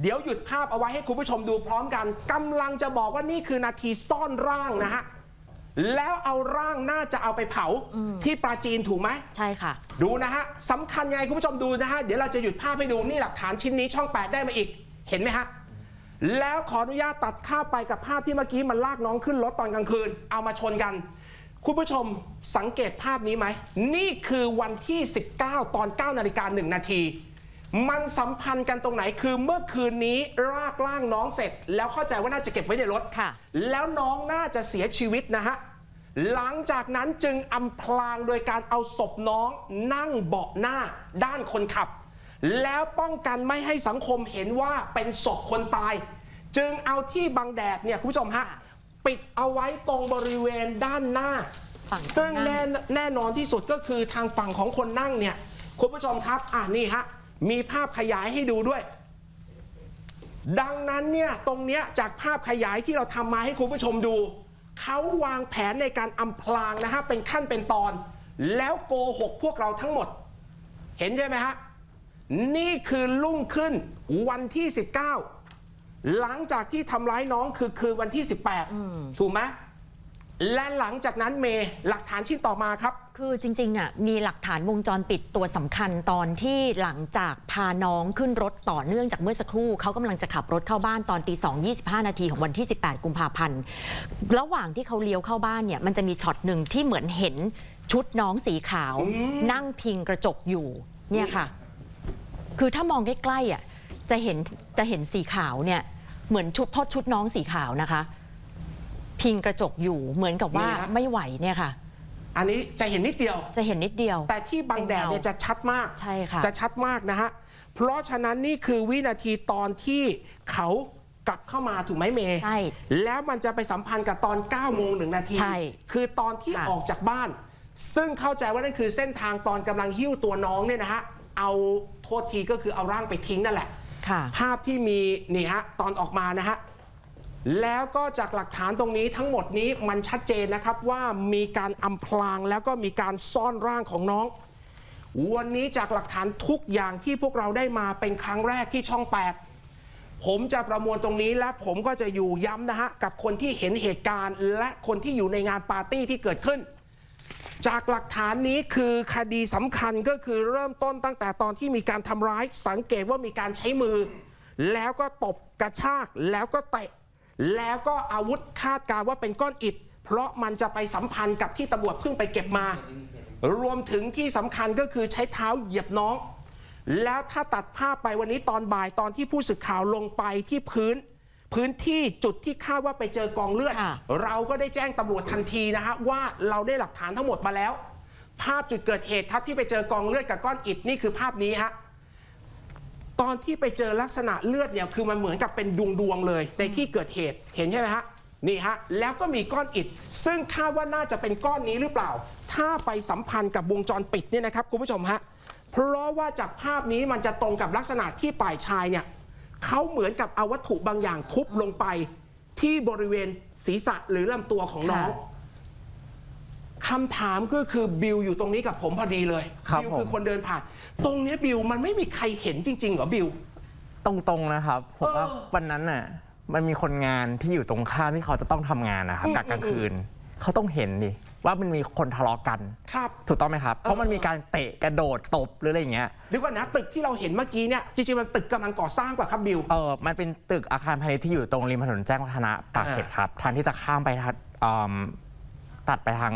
เดี๋ยวหยุดภาพเอาไว้ให้คุณผู้ชมดูพร้อมกันกำลังจะบอกว่านี่คือนาทีซ่อนร่างนะฮะแล้วเอาร่างน่าจะเอาไปเผาที่ปราจีนถูกไหมใช่ค่ะ ดูนะฮะสำคัญยังไงคุณผู้ชมดูนะฮะเดี๋ยวเราจะหยุดภาพให้ดูนี่หลักฐานชิ้นนี้ช่อง 8 ได้มาอีก เห็นไหมฮะแล้วขออนุญาตตัดข้ามไปกับภาพที่เมื่อกี้มันลากน้องขึ้นรถตอนกลางคืน เอามาชนกัน คุณผู้ชมสังเกตภาพนี้ไหมนี่คือวันที่ 19 ตอน 9นาฬิกา1นาที มันสัมพันธ์กันตรงไหนคือเมื่อคืนนี้รากร่างน้องเสร็จ แล้วเข้าใจว่าน่าจะเก็บไว้ในรถค่ะ แล้วน้องน่าจะเสียชีวิตนะฮะหลังจากนั้นจึงอำพรางโดยการเอาศพน้องนั่งเบาะหน้าด้านคนขับ แล้วป้องกันไม่ให้สังคมเห็นว่าเป็นศพคนตาย จึงเอาที่บังแดดเนี่ยคุณผู้ชมฮะค่ะปิดเอาไว้ตรงบริเวณด้านหน้าฝั่งคนซึ่งนั่แน่งแน่นอนที่สุดก็คือทางฝั่งของคนนั่งเนี่ยคุณผู้ชมครับอ่านี่ฮะ มีภาพขยายให้ดูด้วย ดังนั้นเนี่ยตรงเนี้ยจากภาพขยายที่เราทำมาให้คุณผู้ชมดู เขาวางแผนในการอำพรางนะฮะเป็นขั้นเป็นตอน แล้วโกหกพวกเราทั้งหมด เห็นใช่ไหมฮะ นี่คือลุ่งขึ้นวันที่ 19 หลังจากที่ทำร้ายน้องคือคืนวันที่ 18 ถูกไหมและหลังจากนั้นเมย์หลักฐานชิ้นต่อมาครับ คือจริงๆอะมีหลักฐานวงจรปิดตัวสำคัญตอนที่หลังจากพาน้องขึ้นรถต่อเนื่องจากเมื่อสักครู่เขากำลังจะขับรถเข้าบ้านตอนตีสองยี่สิบห้านาทีของวันที่ 18 กุมภาพันธ์ ระหว่างที่เขาเลี้ยวเข้าบ้านเนี่ยมันจะมีช็อตหนึ่งที่เหมือนเห็นชุดน้องสีขาว นั่งพิงกระจกอยู่เนี่ยค่ะ คือถ้ามองใกล้ๆอะจะเห็นจะเห็นสีขาวเนี่ยเหมือนชุดเพราะชุดน้องสีขาวนะคะ พิงกระจกอยู่เหมือนกับว่านี่ฮะไม่ไหวเนี่ยค่ะ อันนี้จะเห็นนิดเดียว จะเห็นนิดเดียว แต่ที่บังแดดเนี่ยจะชัดมากใช่ค่ะจะชัดมากนะฮะเพราะฉะนั้นนี่คือวินาทีตอนที่เขากลับเข้ามาถูกไหมเมย์ใช่ แล้วมันจะไปสัมพันธ์กับตอน9โมงหนึ่งนาที ใช่ คือตอนที่ค่ะออกจากบ้าน ซึ่งเข้าใจว่านั่นคือเส้นทางตอนกำลังหิ้วตัวน้องเนี่ยนะฮะ เอาโทษทีก็คือเอาร่างไปทิ้งนั่นแหละ ค่ะ ภาพที่มีนี่ฮะตอนออกมานะฮะ แล้วก็จากหลักฐานตรงนี้ทั้งหมดนี้มันชัดเจนนะครับว่ามีการอำพรางแล้วก็มีการซ่อนร่างของน้อง วันนี้จากหลักฐานทุกอย่างที่พวกเราได้มาเป็นครั้งแรกที่ช่อง 8 ผมจะประมวลตรงนี้และผมก็จะอยู่ย้ำนะฮะกับคนที่เห็นเหตุการณ์ และคนที่อยู่ในงานปาร์ตี้ที่เกิดขึ้น จากหลักฐานนี้คือคดีสำคัญก็คือเริ่มต้นตั้งแต่ตอนที่มีการทำร้ายสังเกตว่ามีการใช้มือ แล้วก็ตบกระชากแล้วก็เตะ แล้วก็อาวุธคาดการณ์ว่าเป็นก้อนอิฐ เพราะมันจะไปสัมพันธ์กับที่ตำรวจเพิ่งไปเก็บมา รวมถึงที่สำคัญก็คือใช้เท้าเหยียบน้อง แล้วถ้าตัดภาพไปวันนี้ตอนบ่ายตอนที่ผู้สื่อข่าวลงไปที่พื้น พื้นที่จุดที่คาดว่าไปเจอกองเลือดค่ะเราก็ได้แจ้งตำรวจทันทีนะฮะว่าเราได้หลักฐานทั้งหมดมาแล้ว ภาพจุดเกิดเหตุครับที่ไปเจอกองเลือดกับก้อนอิฐนี่คือภาพนี้ฮะ ตอนที่ไปเจอลักษณะเลือดเนี่ยคือมันเหมือนกับเป็นดวงดวงเลย ในที่เกิดเหตุเห็นใช่ไหมฮะนี่ฮะแล้วก็มีก้อนอิฐซึ่งคาดว่าน่าจะเป็นก้อนนี้หรือเปล่า ถ้าไปสัมพันธ์กับวงจรปิดเนี่ยนะครับคุณผู้ชมฮะเพราะว่าจากภาพนี้มันจะตรงกับลักษณะที่ฝ่ายชายเนี่ยเขาเหมือนกับเอาวัตถุบางอย่างทุบลงไป ที่บริเวณศีรษะหรือลำตัวของน้อง ค่ะคำถามก็คือบิลอยู่ตรงนี้กับผมพอดีเลยครับบิลคือผม คนเดินผ่าน ตรงเนี้ยบิลมันไม่มีใครเห็นจริงๆเหรอบิล ตรงๆนะครับ ผมว่าเออวันนั้นน่ะ มันมีคนงานที่อยู่ตรงข้ามที่เขาจะต้องทำงานนะครับอืมกะกลางคืน เขาต้องเห็นดิว่ามันมีคนทะเลาะกัน ครับถูกต้องไหมครับ เพราะมันมีการเตะกระโดดตบหรืออะไรอย่างเงี้ย เดี๋ยวก่อนนะตึกที่เราเห็นเมื่อกี้เนี่ยจริงๆมันตึกกำลังก่อสร้างกว่าครับบิล เออมันเป็นตึกอาคารพาณิชย์ที่อยู่ตรงริมถนนแจ้งวัฒนะปากเกร็ดครับ ทางที่จะข้ามไปทางอืมตัดไปทาง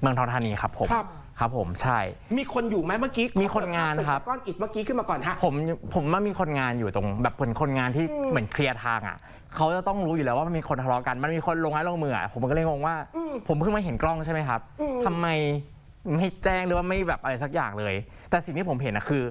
เมืองทองธานีครับผมครับ ครับผมใช่ มีคนอยู่ไหมเมื่อกี้มีคนงานครับตึกก้อนอิฐเมื่อกี้ขึ้นมาก่อนฮะ ผมผมว่ามีคนงานอยู่ตรง แบบเป็นคนงานที่เหมือนเคลียร์ทางอะเขาจะต้องรู้อยู่แล้วว่ามันมีคนทะเลาะกันมันมีคนลงไม้ลงมืออะผมก็เลยงงว่า อืมผมเพิ่งมาเห็นกล้องใช่ไหมครับอืม ทำไมไม่แจ้งหรือว่าไม่แบบอะไรสักอย่างเลย แต่สิ่งที่ผมเห็นนะคือ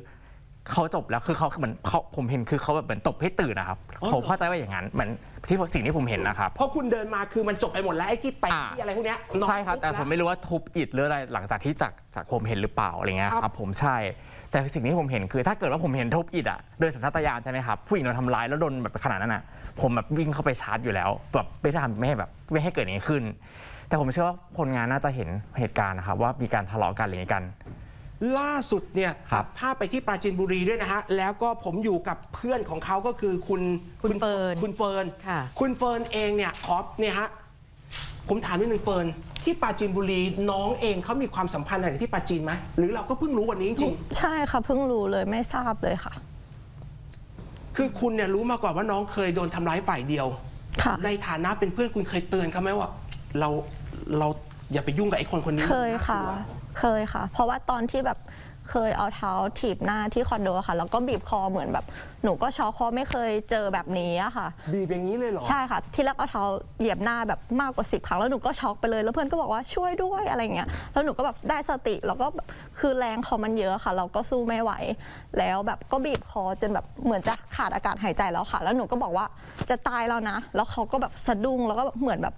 เขาจบแล้วคือเขาเหมือนเขาผมเห็นคือเขาแบบเหมือนตบให้ตื่นนะครับผมเข้าใจว่าอย่างนั้นเหมือนที่สิ่งที่ผมเห็นนะครับ เพราะคุณเดินมาคือมันจบไปหมดแล้วไอ้ที่เตะอ่า ที่อะไรพวกเนี้ยน้องใช่ครับ แต่ทุผมไม่รู้ว่าทุบอิฐหรืออะไรหลังจากที่จากจากผมเห็นหรือเปล่าอะไรเงี้ยครับครับผมใช่ แต่สิ่งที่ผมเห็นคือ ถ้าเกิดว่าผมเห็นทุบอิฐอะโดยสัญชาตญาณใช่ไหมครับผู้หญิงโดนทำร้ายแล้วโดนแบบขนาดนั้นอะผมแบบวิ่งเข้าไปชาร์จอยู่แล้วแบบไม่ทำไม่ให้แบบไม่ให้เกิดอย่างนี้ขึ้น แต่ผมเชื่อว่าคนงานน่าจะเห็นเหตุการณ์นะครับว่ามีการทะเลาะกันอะไรอย่างนี้กัน ล่าสุดเนี่ยครับ ตัดภาพไปที่ปราจีนบุรีด้วยนะฮะ แล้วก็ผมอยู่กับเพื่อนของเขาก็คือคุณคุณเฟิร์นคุณเฟิร์นค่ะ คุณเฟิร์นเองเนี่ยขอเนี่ยฮะ ผมถามนิดนึงเฟิร์นที่ปราจีนบุรีน้องเองเขามีความสัมพันธ์อะไรกับที่ปราจีนไหมหรือเราก็เพิ่งรู้วันนี้จริงใช่ค่ะเพิ่งรู้เลยไม่ทราบเลยค่ะ ๆคือคุณเนี่ยรู้มาก่อนว่าน้องเคยโดนทำร้ายฝ่ายเดียว ค่ะ ในฐานะเป็นเพื่อนคุณเคยเตือนเขาไหมว่า เราเราอย่าไปยุ่งกับไอ้คนคนนี้เคยค่ะ น่ากลัว เคยค่ะ เพราะว่าตอนที่แบบเคยเอาเท้าถีบหน้าที่คอนโดค่ะ แล้วก็บีบคอเหมือนแบบ หนูก็ช็อกเพราะไม่เคยเจอแบบนี้อะค่ะ บีบอย่างนี้เลยเหรอ ใช่ค่ะ ที่แรกเอาเท้าเหยียบหน้าแบบมากกว่าสิบครั้งแล้วหนูก็ช็อกไปเลย แล้วเพื่อนก็บอกว่าช่วยด้วยอะไรเงี้ยแล้วหนูก็แบบได้สติแล้วก็แบบคือแรงเขามันเยอะค่ะ เราก็สู้ไม่ไหว แล้วแบบก็บีบคอจนแบบเหมือนจะขาดอากาศหายใจแล้วค่ะ แล้วหนูก็บอกว่าจะตายแล้วนะ แล้วเขาก็แบบสะดุ้งแล้วก็แบบเหมือนแบบ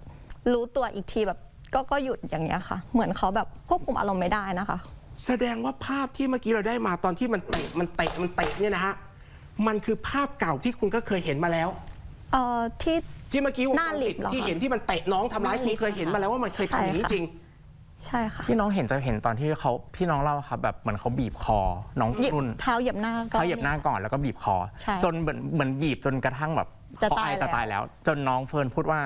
รู้ตัวอีกทีแบบ ก็ก็หยุดอย่างเงี้ยค่ะ เหมือนเขาแบบควบคุมอารมณ์ไม่ได้นะคะ แสดงว่าภาพที่เมื่อกี้เราได้มาตอนที่มันเตะมันเตะมันเตะเนี่ยนะฮะมันคือภาพเก่าที่คุณก็เคยเห็นมาแล้ว เอ่อที่ ที่เมื่อกี้วงจรหน้าลิปิฟดต์เหรอคะที่เห็นที่มันเตะน้องทำร้ายหน้าคุลิณฟต์เคยเห็นมาแล้วว่ามันเคยทำอย่างนี้ใช่ค่ะ จริง ใช่ค่ะที่น้องเห็นจะเห็นตอนที่เขาที่น้องเล่าครับแบบเหมือนเขาบีบคอ น้องเหยียบนุ่นเท้าเหยียบหน้าก็ เขาเหยียบหน้าก่อนแล้วก็บีบคอ ใช่จนเหมือนเหมือนบีบจนกระทั่งแบบจะเขาตายอจะแล้ว ตายแล้ว จนน้องเฟิร์นพูดว่า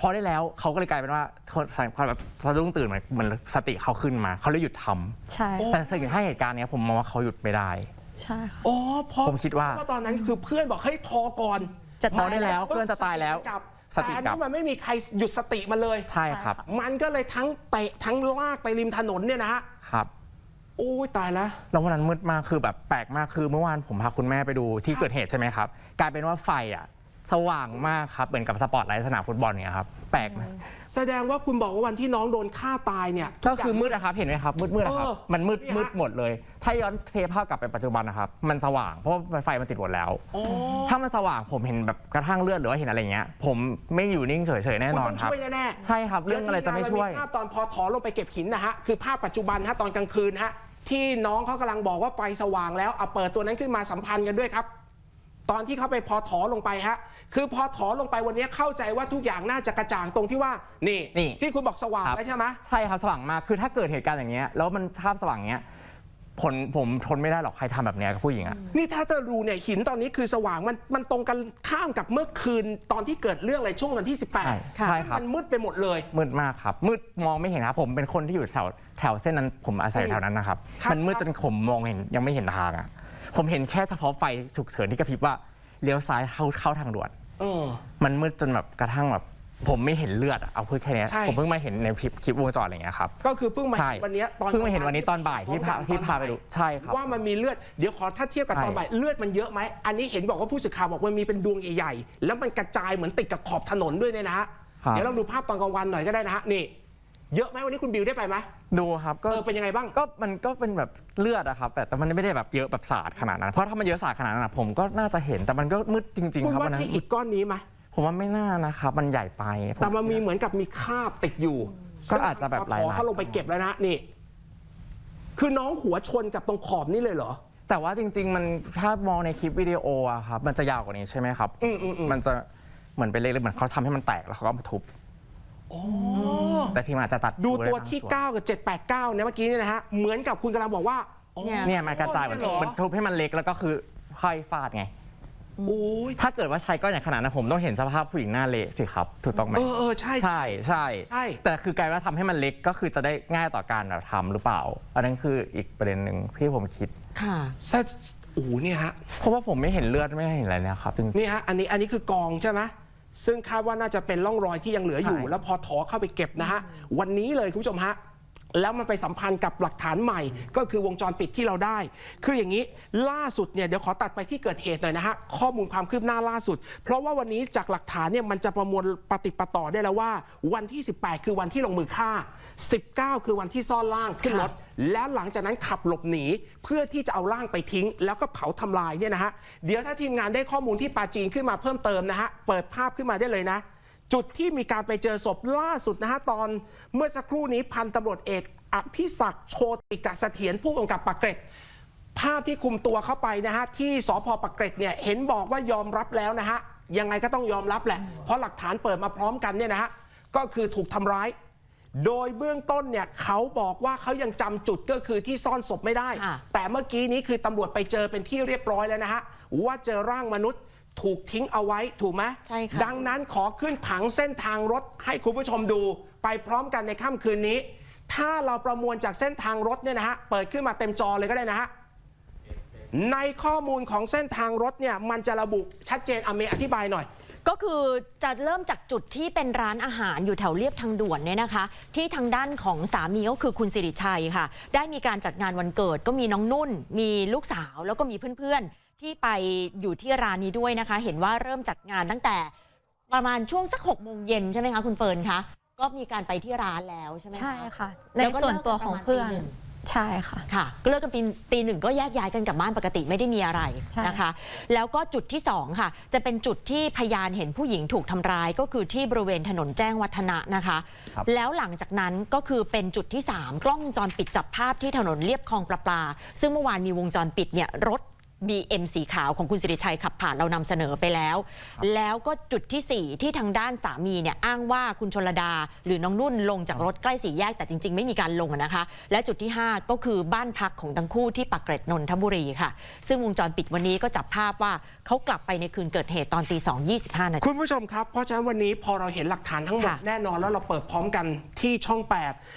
พอได้แล้วเขาก็เลยกลายเป็นว่าคนใส่ความแบบสะดุ้งตื่นเหมือนเหมือนสติเขาขึ้นมา เขาเลยหยุดทำใช่แต่สิ่งที่เหตุการณ์เนี้ยผมมองว่าเขาหยุดไม่ได้ ใช่ค่ะ อ๋อเพราะผมคิดว่าเพราะตอนนั้นคือเพื่อนบอกให้ยพอก่อนจะพอได้แล้วเพื่อนจะตายแล้วกลับสติแต่อันกลันี้บมันไม่มีใครหยุดสติมันเลย ใช่ครับมันก็เลยทั้งเตะทั้งลากไปริมถนนเนี่ยนะฮะครับ โอ้ยตายแล้ว แล้ววันนั้นมืดมากคือแบบแปลกมากคือเมื่อวานผมพาคุณแม่ไปดูที่เกิดเหตุใช่ไหมครับ กลายเป็นว่าไฟอะ สว่างมากครับ เหมือนกับสปอตไลท์สนามฟุตบอลเนี่ยครับ แปลกนะแสดงว่าคุณบอกว่าวันที่น้องโดนฆ่าตายเนี่ย ก็คือมืดนะครับ เห็นไหมครับ มืดมืดนะครับ เออมันมืดเนี่ยฮะ มืดหมดเลย ถ้าย้อนเทปภาพกลับไปปัจจุบันนะครับ มันสว่าง เพราะว่าไฟมันติดหมดแล้ว อ๋อถ้ามันสว่างผมเห็นแบบกระทั่งเลือดหรือว่าเห็นอะไรเงี้ย ผมไม่อยู่นิ่งเฉยๆแน่นอนคุณครับต้องช่วยแน่ๆใช่ครับเรื่องอะไรจะไม่ช่วย เดี๋ทีงานเรามีภาพตอนพอถอลงไปเก็บหินนะฮะ คือภาพปัจจุบันฮะตอนกลางคืนฮะ ที่น้องเขากำลังบอกว่าไฟสว่างแล้วเอาเปิดตัวนั้นขึ้นมาสัมพันธ์กันด้วยครับ ตอนที่เขาไปพอถอลงไปฮะคือพอถอลงไปวันนี้เข้าใจว่าทุกอย่างน่าจะกระจ่างตรงที่ว่านี่นี่ ที่คุณบอกสว่างครับแล้วใช่ไหม ใช่ครับสว่างมากคือถ้าเกิดเหตุการณ์อย่างเงี้ยแล้วมันภาพสว่างเงี้ยผลผมทนไม่ได้หรอกใครทำแบบเนี้ยกับผู้หญิงอะนี่ถ้าเธอรู้เนี่ยหินตอนนี้คือสว่างมันมันตรงกันข้ามกับเมื่อคืนตอนที่เกิดเรื่องอะไรช่วงวันที่ ใช่18ใช่ครับ มันมืดไปหมดเลย มืดมากครับ มืดมองไม่เห็นครับผมเป็นคนที่อยู่แถวแถวเส้นนั้นผมอาศัยอยู่แถวนั้นนะครับครับ มันมืดจนผมมองเห็นยังไม่เห็นทางอะ ผมเห็นแค่เฉพาะไฟฉุกเฉินที่กระพริบว่าเลี้ยวซ้ายเข้าเข้าทางด่วน เออ มันมืดจนแบบกระทั่งแบบผมไม่เห็นเลือดอะเอาพูดแค่เนี้ยใช่ ผมเพิ่งมาเห็นในคลิปคลิปวงจรอะไรอย่างเงี้ยครับ ก็คือเพิ่งมาใช่เห็นวันนี้ตอนเพิ่งมาเห็นวันนี้ตอนบ่ายที่พาที่พาไปดูใช่ครับว่ามันมีเลือดเดี๋ยวขอถ้าเทียบกับใช่ตอนบ่ายเลือดมันเยอะไหมอันนี้เห็นบอกว่าผู้สื่อข่าวบอกมันมีเป็นดวงใหญ่ๆแล้วมันกระจายเหมือนติดกับขอบถนนด้วยเนี่ยนะฮะครับเดี๋ยวเราดูภาพตอนกลางวันหน่อยก็ได้นะฮะนี่ เยอะไหมวันนี้คุณบิวได้ไปไหมดูครับก็เออเป็นยังไงบ้าง ก็มันก็เป็นแบบเลือดอะครับแต่แต่มันไม่ได้แบบเยอะแบบสาดขนาดนั้น เพราะถ้ามันเยอะสาดขนาดนั้นอะผมก็น่าจะเห็นแต่มันก็มืดจริง คุๆ ณครับว่าวันนั้ใช่นอิฐก้อนนี้ไหมผมว่าไม่น่านะครับมันใหญ่ไปแต่มันมีเหมือนกับมีคราบติดอยู่ก็อาจจะแบบซึ่งลายๆพอเขาลงไปเก็บแล้วนะนี่ คือน้องหัวชนกับตรงขอบนี่เลยเหรอ แต่ว่าจริง ๆ มันถ้ามองในคลิปวิดีโออะครับมันจะยาวกว่านี้ใช่ไหมครับอืมอืมอืมมันจะเหมือนเป็นเล็กๆเหมือนเขาทำให้มันแตกแล้วเขาก็มาทุบ แต่ทีมอาจจะตัดดูไบางตัวที่ส่น9กับ 789เนี่ยเมื่อกี้เนี่ยนะฮะ เหมือนกับคุณกำลังบอกว่าอ๋อ เนี่ย เนี่ยมันกระจายเหมือนเนี่ยเหรอ มันทุบให้มันเล็กแล้วก็คือค่อยฟาดไง โอ้ยถ้าเกิดว่าใช้ก้อนใหญ่ขนาดนั้นผมต้องเห็นสภาพผู้หญิงหน้าเละสิครับถูกต้องไหม เออเออใช่ ใช่ใช่ใช่ แต่คือกลายว่าทำให้มันเล็กก็คือจะได้ง่ายต่อการแบบทำหรือเปล่า อันนั้นคืออีกประเด็นหนึ่งที่ผมคิด ค่ะซะโอ้โหเนี่ยฮะ เพราะว่าผมไม่เห็นเลือดไม่เห็นอะไรเนี่ยครับจริง นี่ฮะ อันนี้อันนี้คือกองใช่ไหม ซึ่งคาดว่าน่าจะเป็นร่องรอยที่ยังเหลืออยู่ใช่แล้วพอถอเข้าไปเก็บนะฮะวันนี้เลยคุณผู้ชมฮะ แล้วมันไปสัมพันธ์กับหลักฐานใหม่ ก็คือวงจรปิดที่เราได้ คืออย่างนี้ล่าสุดเนี่ยเดี๋ยวขอตัดไปที่เกิดเหตุหน่อยนะฮะข้อมูลความคืบหน้าล่าสุด เพราะว่าวันนี้จากหลักฐานเนี่ยมันจะประมวลปฏิดปะต่อได้แล้วว่า วันที่ 18 คือวันที่ลงมือฆ่า 19 คือวันที่ซ่อนร่างขึ้นรถแล้วหลังจากนั้นขับหลบหนีเพื่อที่จะเอาร่างไปทิ้ง แล้วก็เผาทำลายเนี่ยนะฮะเดี๋ยวถ้าทีมงานได้ข้อมูลที่ปาจีนขึ้นมาเพิ่มเติมนะฮะเปิดภาพขึ้นมาได้เลยนะ จุดที่มีการไปเจอศพล่าสุดนะฮะตอนเมื่อสักครู่นี้พันตำรวจเอกอภิศักดิ์โชติกเสถียรผู้กำกับปากเกร็ดภาพที่คุมตัวเข้าไปนะฮะที่สพปากเกร็ดเนี่ยเห็นบอกว่ายอมรับแล้วนะฮะยังไงก็ต้องยอมรับแหละ เพราะหลักฐานเปิดมาพร้อมกันเนี่ยนะฮะก็คือถูกทำร้าย โดยเบื้องต้นเนี่ยเขาบอกว่าเขายังจำจุดก็คือที่ซ่อนศพไม่ได้ค่ะแต่เมื่อกี้นี้คือตำรวจไปเจอเป็นที่เรียบร้อยแล้วนะฮะว่าเจอร่างมนุษย์ ถูกทิ้งเอาไว้ถูกไหมใช่ค่ะ ดังนั้นขอขึ้นผังเส้นทางรถให้คุณผู้ชมดู ไปพร้อมกันในค่ำคืนนี้ ถ้าเราประมวลจากเส้นทางรถเนี่ยนะฮะเปิดขึ้นมาเต็มจอเลยก็ได้นะฮะในข้อมูลของเส้นทางรถเนี่ยมันจะระบุชัดเจนอเมย์อธิบายหน่อย ก็คือจะเริ่มจากจุดที่เป็นร้านอาหารอยู่แถวเรียบทางด่วนเนี่ยนะคะ ที่ทางด้านของสามีก็คือคุณสิริชัยค่ะ ได้มีการจัดงานวันเกิดก็มีน้องนุ่น มีลูกสาวแล้วก็มีเพื่อนๆ ที่ไปอยู่ที่ร้านนี้ด้วยนะคะ เห็นว่าเริ่มจัดงานตั้งแต่ประมาณช่วงสักหกโมงเย็นใช่ไหมคะคุณเฟิร์นคะก็มีการไปที่ร้านแล้วใช่ไหมคะใช่ค่ะ ในแล้วก็ส่วนตัวของเพื่อนเลิกกันประมาณตีหนึ่งใช่ค่ะ ค่ะก็เลิกกันปีตีหนึ่งก็แยกย้ายกันกลับบ้านปกติไม่ได้มีอะไรใช่ นะคะ แล้วก็จุดที่ 2 ค่ะ จะเป็นจุดที่พยานเห็นผู้หญิงถูกทำร้าย ก็คือที่บริเวณถนนแจ้งวัฒนะนะคะ ครับ แล้วหลังจากนั้นก็คือเป็นจุดที่ 3 กล้องวงจรปิดจับภาพที่ถนนเลียบคลองประปา ซึ่งเมื่อวานมีวงจรปิดเนี่ยรถ BM สีขาวของคุณสิริชัยขับผ่านเรานำเสนอไปแล้ว แล้วก็จุดทีสี่ 4 ที่ทางด้านสามีเนี่ยอ้างว่าคุณชนลดา หรือน้องนุ่นลงจากรถใกล้สี่แยกแต่จริง ๆ ไม่มีการลงอะนะคะ และจุดที่ 5 ก็คือบ้านพักของทั้งคู่ที่ปากเกร็ดนนทบุรีค่ะ ซึ่งวงจรปิดวันนี้ก็จับภาพว่าเขากลับไปในคืนเกิดเหตุตอนตีสองยี่สิบห้านาทีคุณผู้ชมครับเพราะฉะนั้นวันนี้พอเราเห็นหลักฐานทั้งหมดค่ะ แน่นอนแล้วเราเปิดพร้อมกันที่ช่อง